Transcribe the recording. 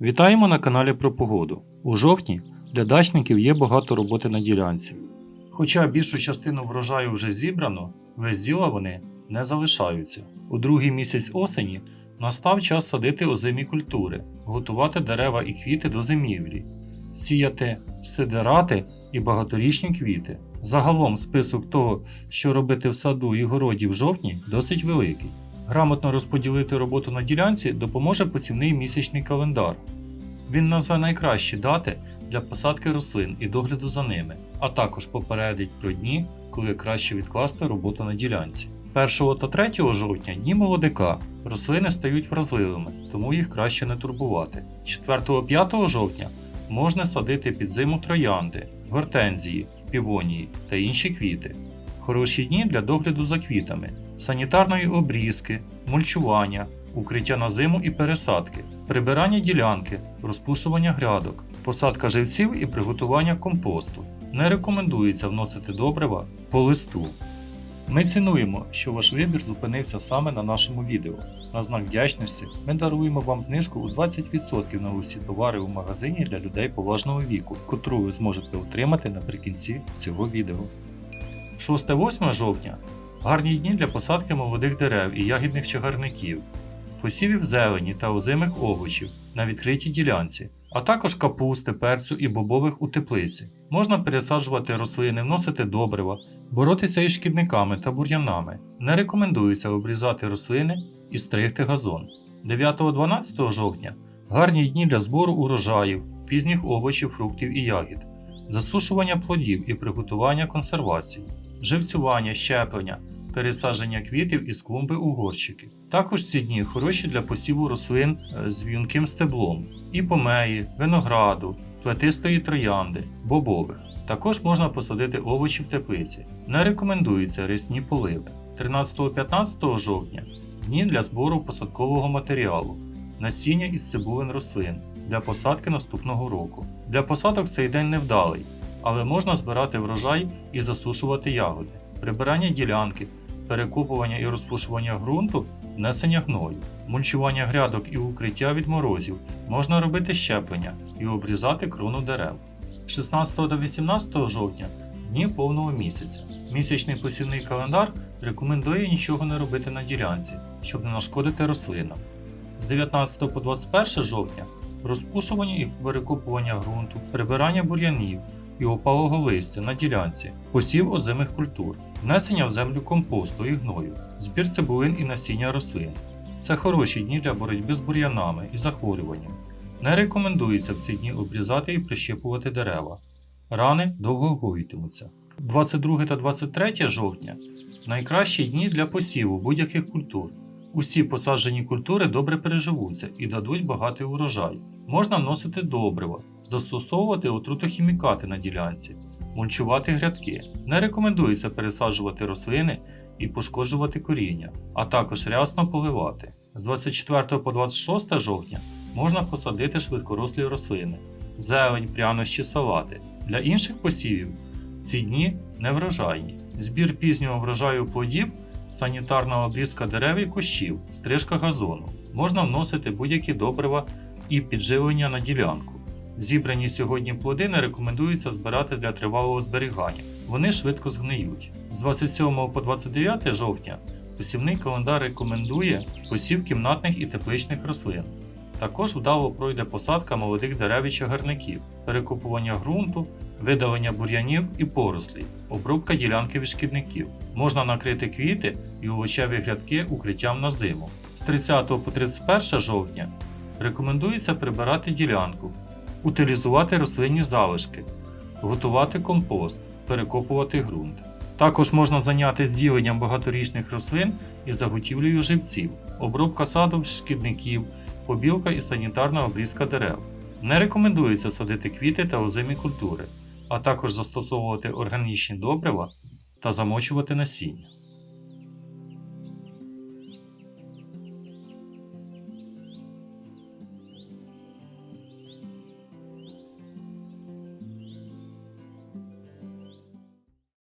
Вітаємо на каналі про погоду. У жовтні для дачників є багато роботи на ділянці. Хоча більшу частину врожаю вже зібрано, без діла вони не залишаються. У другий місяць осені настав час садити озимі культури, готувати дерева і квіти до зимівлі, сіяти сидерати і багаторічні квіти. Загалом список того, що робити в саду і городі в жовтні, досить великий. Грамотно розподілити роботу на ділянці допоможе посівний місячний календар. Він назве найкращі дати для посадки рослин і догляду за ними, а також попередить про дні, коли краще відкласти роботу на ділянці. 1 та 3 жовтня дні молодика. Рослини стають вразливими, тому їх краще не турбувати. 4-5 жовтня можна садити під зиму троянди, гортензії, півонії та інші квіти. Хороші дні для догляду за квітами, санітарної обрізки, мульчування, укриття на зиму і пересадки, прибирання ділянки, розпушування грядок, посадка живців і приготування компосту. Не рекомендується вносити добрива по листу. Ми цінуємо, що ваш вибір зупинився саме на нашому відео. На знак вдячності ми даруємо вам знижку у 20% на усі товари у магазині для людей поважного віку, котру ви зможете отримати наприкінці цього відео. 6-8 жовтня гарні дні для посадки молодих дерев і ягідних чагарників, посівів зелені та озимих овочів на відкритій ділянці, а також капусти, перцю і бобових у теплиці. Можна пересаджувати рослини, вносити добрива, боротися із шкідниками та бур'янами. Не рекомендується обрізати рослини і стригти газон. 9-12 жовтня гарні дні для збору урожаїв, пізніх овочів, фруктів і ягід, засушування плодів і приготування консервації, живцювання, щеплення, пересадження квітів із клумби у горщики. Також ці дні хороші для посіву рослин е, з в'юнким стеблом, і помеї, винограду, плетистої троянди, бобових. Також можна посадити овочі в теплиці. Не рекомендуються рясні поливи. 13-15 жовтня дні для збору посадкового матеріалу, насіння із цибулин рослин для посадки наступного року. Для посадок цей день невдалий, але можна збирати врожай і засушувати ягоди, прибирання ділянки, перекопування і розпушування ґрунту, внесення гною, мульчування грядок і укриття від морозів, можна робити щеплення і обрізати крону дерев. 16 та 18 жовтня дні повного місяця. Місячний посівний календар рекомендує нічого не робити на ділянці, щоб не нашкодити рослинам. З 19 по 21 жовтня розпушування і перекопування ґрунту, прибирання бур'янів і опалого листя на ділянці, посів озимих культур, внесення в землю компосту і гною, збір цибулин і насіння рослин. Це хороші дні для боротьби з бур'янами і захворюванням. Не рекомендується в ці дні обрізати і прищепувати дерева. Рани довго гоїтимуться. 22 та 23 жовтня найкращі дні для посіву будь-яких культур. Усі посаджені культури добре переживуться і дадуть багатий урожай. Можна вносити добрива, застосовувати отрутохімікати на ділянці, мульчувати грядки. Не рекомендується пересаджувати рослини і пошкоджувати коріння, а також рясно поливати. З 24 по 26 жовтня можна посадити швидкорослі рослини, зелень, прянощі, салати. Для інших посівів ці дні неврожайні. Збір пізнього врожаю плодів, санітарна обрізка дерев і кущів, стрижка газону. Можна вносити будь-які добрива і підживлення на ділянку. Зібрані сьогодні плоди не рекомендується збирати для тривалого зберігання. Вони швидко згниють. З 27 по 29 жовтня посівний календар рекомендує посів кімнатних і тепличних рослин. Також вдало пройде посадка молодих дерев і чагарників, перекопування ґрунту, видалення бур'янів і порослів, обробка ділянки від шкідників. Можна накрити квіти і овочеві грядки укриттям на зиму. З 30 по 31 жовтня рекомендується прибирати ділянку, утилізувати рослинні залишки, готувати компост, перекопувати ґрунт. Також можна зайнятися діленням багаторічних рослин і заготівлею живців, обробка саду шкідників, побілка і санітарна обрізка дерев. Не рекомендується садити квіти та озимі культури, а також застосовувати органічні добрива та замочувати насіння.